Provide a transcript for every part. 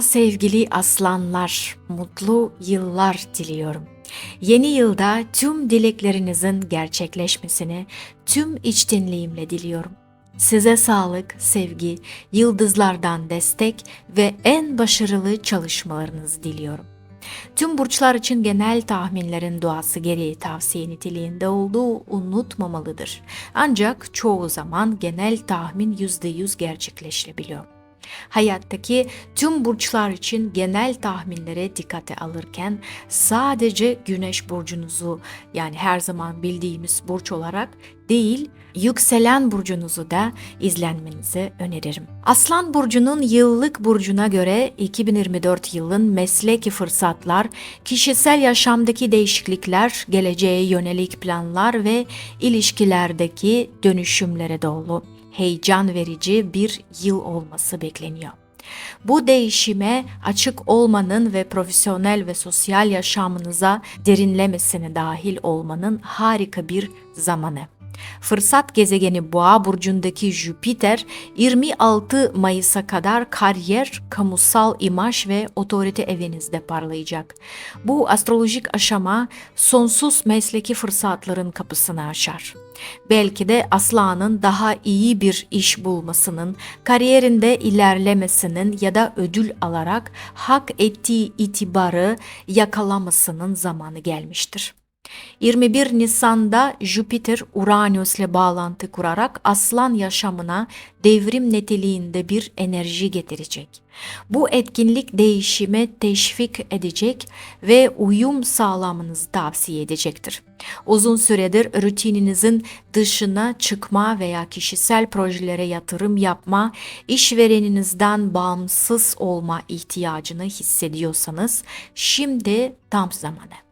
Sevgili aslanlar, mutlu yıllar diliyorum. Yeni yılda tüm dileklerinizin gerçekleşmesini tüm içtenliğimle diliyorum. Size sağlık, sevgi, yıldızlardan destek ve en başarılı çalışmalarınızı diliyorum. Tüm burçlar için genel tahminlerin doğası gereği tavsiye niteliğinde olduğu unutmamalıdır. Ancak çoğu zaman genel tahmin %100 gerçekleşebiliyor. Hayattaki tüm burçlar için genel tahminlere dikkate alırken sadece güneş burcunuzu yani her zaman bildiğimiz burç olarak değil yükselen burcunuzu da izlenmenizi öneririm. Aslan burcunun yıllık burcuna göre 2024 yılın mesleki fırsatlar, kişisel yaşamdaki değişiklikler, geleceğe yönelik planlar ve ilişkilerdeki dönüşümlere dolu heyecan verici bir yıl olması bekleniyor. Bu değişime açık olmanın ve profesyonel ve sosyal yaşamınıza derinlemesine dahil olmanın harika bir zamanı. Fırsat gezegeni Boğa burcundaki Jüpiter 26 Mayıs'a kadar kariyer, kamusal imaj ve otorite evinizde parlayacak. Bu astrolojik aşama sonsuz mesleki fırsatların kapısını açar. Belki de Aslan'ın daha iyi bir iş bulmasının, kariyerinde ilerlemesinin ya da ödül alarak hak ettiği itibarı yakalamasının zamanı gelmiştir. 21 Nisan'da Jüpiter Uranüs'le bağlantı kurarak aslan yaşamına devrim niteliğinde bir enerji getirecek. Bu etkinlik değişime teşvik edecek ve uyum sağlamanızı tavsiye edecektir. Uzun süredir rutininizin dışına çıkma veya kişisel projelere yatırım yapma, işvereninizden bağımsız olma ihtiyacını hissediyorsanız şimdi tam zamanı.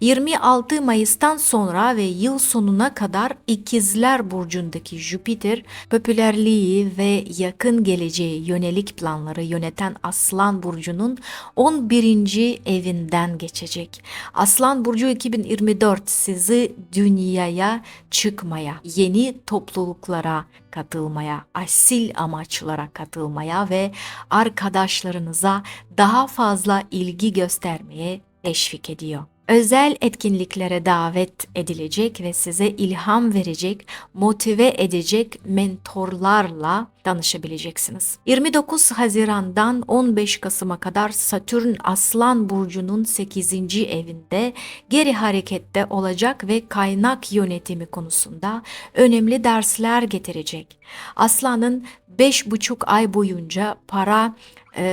26 Mayıs'tan sonra ve yıl sonuna kadar İkizler Burcu'ndaki Jüpiter, popülerliği ve yakın geleceğe yönelik planları yöneten Aslan Burcu'nun 11. evinden geçecek. Aslan Burcu 2024 sizi dünyaya çıkmaya, yeni topluluklara katılmaya, asil amaçlara katılmaya ve arkadaşlarınıza daha fazla ilgi göstermeye teşvik ediyor özel etkinliklere davet edilecek ve size ilham verecek, motive edecek mentorlarla tanışabileceksiniz. 29 Haziran'dan 15 Kasım'a kadar Satürn Aslan Burcu'nun 8. evinde geri harekette olacak ve kaynak yönetimi konusunda önemli dersler getirecek. Aslan'ın 5,5 ay boyunca para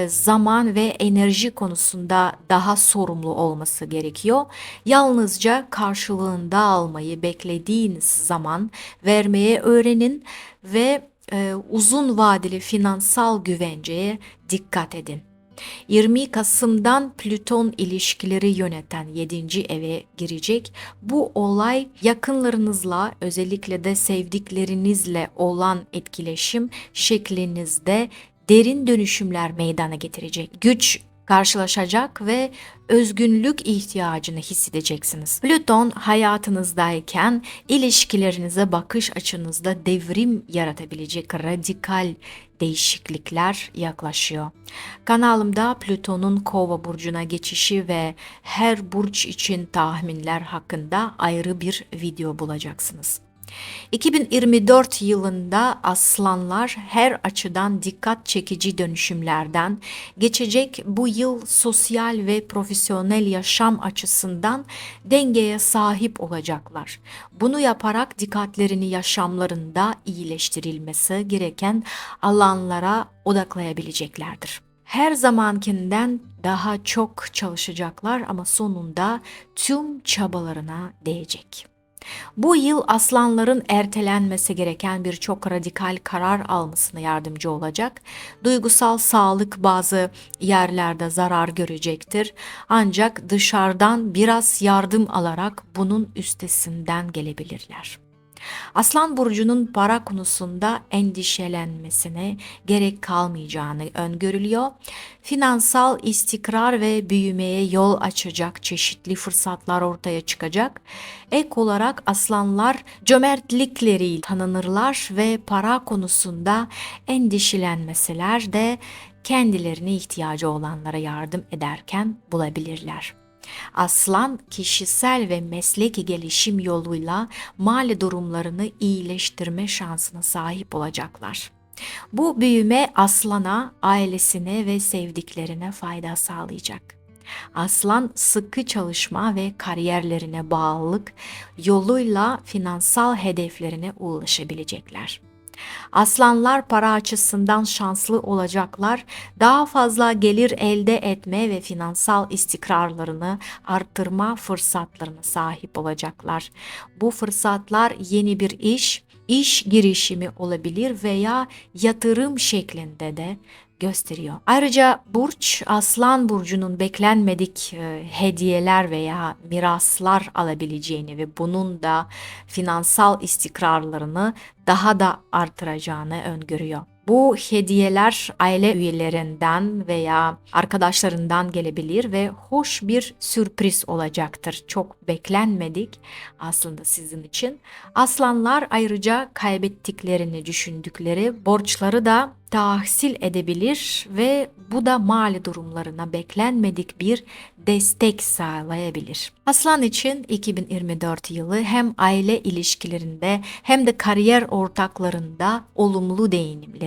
zaman ve enerji konusunda daha sorumlu olması gerekiyor. Yalnızca karşılığında almayı beklediğiniz zaman vermeye öğrenin ve e, uzun vadeli finansal güvenceye dikkat edin. 20 Kasım'dan Plüton ilişkileri yöneten 7. eve girecek. Bu olay yakınlarınızla özellikle de sevdiklerinizle olan etkileşim şeklinizde derin dönüşümler meydana getirecek. Güç karşılaşacak ve özgünlük ihtiyacını hissedeceksiniz. Plüton hayatınızdayken ilişkilerinize bakış açınızda devrim yaratabilecek radikal değişiklikler yaklaşıyor. Kanalımda Plüton'un Kova burcuna geçişi ve her burç için tahminler hakkında ayrı bir video bulacaksınız. 2024 yılında aslanlar her açıdan dikkat çekici dönüşümlerden geçecek bu yıl sosyal ve profesyonel yaşam açısından dengeye sahip olacaklar. Bunu yaparak dikkatlerini yaşamlarında iyileştirilmesi gereken alanlara odaklayabileceklerdir her zamankinden daha çok çalışacaklar ama sonunda tüm çabalarına değecek. Bu yıl aslanların ertelenmesi gereken birçok radikal karar almasına yardımcı olacak. Duygusal sağlık bazı yerlerde zarar görecektir. Ancak dışarıdan biraz yardım alarak bunun üstesinden gelebilirler. Aslan burcunun para konusunda endişelenmesine gerek kalmayacağını öngörülüyor. Finansal istikrar ve büyümeye yol açacak çeşitli fırsatlar ortaya çıkacak. Ek olarak aslanlar cömertlikleriyle tanınırlar ve para konusunda endişelenmeseler de kendilerine ihtiyacı olanlara yardım ederken bulabilirler. Aslan kişisel ve mesleki gelişim yoluyla mali durumlarını iyileştirme şansına sahip olacaklar. Bu büyüme aslana, ailesine ve sevdiklerine fayda sağlayacak. Aslan sıkı çalışma ve kariyerlerine bağlılık yoluyla finansal hedeflerine ulaşabilecekler. Aslanlar para açısından şanslı olacaklar, daha fazla gelir elde etme ve finansal istikrarlarını arttırma fırsatlarına sahip olacaklar. Bu fırsatlar yeni bir iş, iş girişimi olabilir veya yatırım şeklinde de gösteriyor. Ayrıca burç Aslan burcunun beklenmedik e, hediyeler veya miraslar alabileceğini ve bunun da finansal istikrarlarını daha da artıracağını öngörüyor. Bu hediyeler aile üyelerinden veya arkadaşlarından gelebilir ve hoş bir sürpriz olacaktır. Çok beklenmedik aslında sizin için. Aslanlar ayrıca kaybettiklerini düşündükleri borçları da tahsil edebilir ve bu da mali durumlarına beklenmedik bir destek sağlayabilir. Aslan için 2024 yılı hem aile ilişkilerinde hem de kariyer ortaklarında olumlu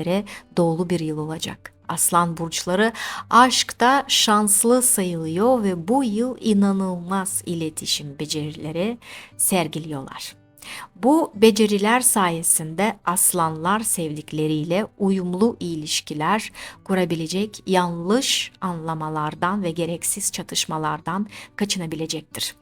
değinimlere dolu bir yıl olacak. Aslan burçları aşkta şanslı sayılıyor ve bu yıl inanılmaz iletişim becerileri sergiliyorlar. Bu beceriler sayesinde aslanlar sevdikleriyle uyumlu ilişkiler kurabilecek, yanlış anlamalardan ve gereksiz çatışmalardan kaçınabilecektir.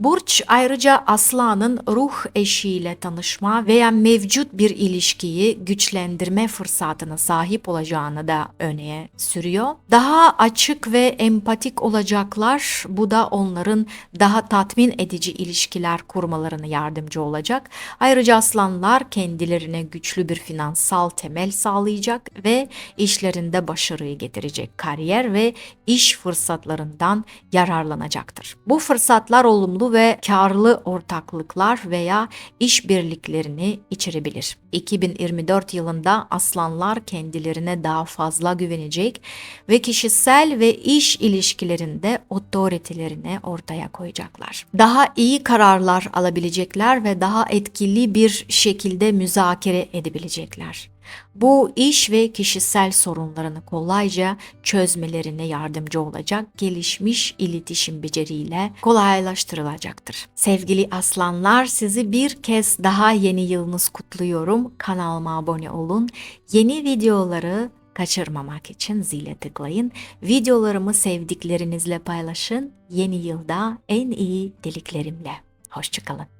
Burç ayrıca aslanın ruh eşiyle tanışma veya mevcut bir ilişkiyi güçlendirme fırsatına sahip olacağını da öne sürüyor. Daha açık ve empatik olacaklar. Bu da onların daha tatmin edici ilişkiler kurmalarına yardımcı olacak. Ayrıca aslanlar kendilerine güçlü bir finansal temel sağlayacak ve işlerinde başarıyı getirecek kariyer ve iş fırsatlarından yararlanacaktır. Bu fırsatlar olumlu ve karlı ortaklıklar veya işbirliklerini içerebilir. 2024 yılında aslanlar kendilerine daha fazla güvenecek ve kişisel ve iş ilişkilerinde otoritelerini ortaya koyacaklar. Daha iyi kararlar alabilecekler ve daha etkili bir şekilde müzakere edebilecekler. Bu iş ve kişisel sorunlarını kolayca çözmelerine yardımcı olacak gelişmiş iletişim beceriyle kolaylaştırılacaktır. Sevgili aslanlar sizi bir kez daha yeni yılınız kutluyorum. Kanalıma abone olun. Yeni videoları kaçırmamak için zile tıklayın. Videolarımı sevdiklerinizle paylaşın. Yeni yılda en iyi dileklerimle. Hoşçakalın.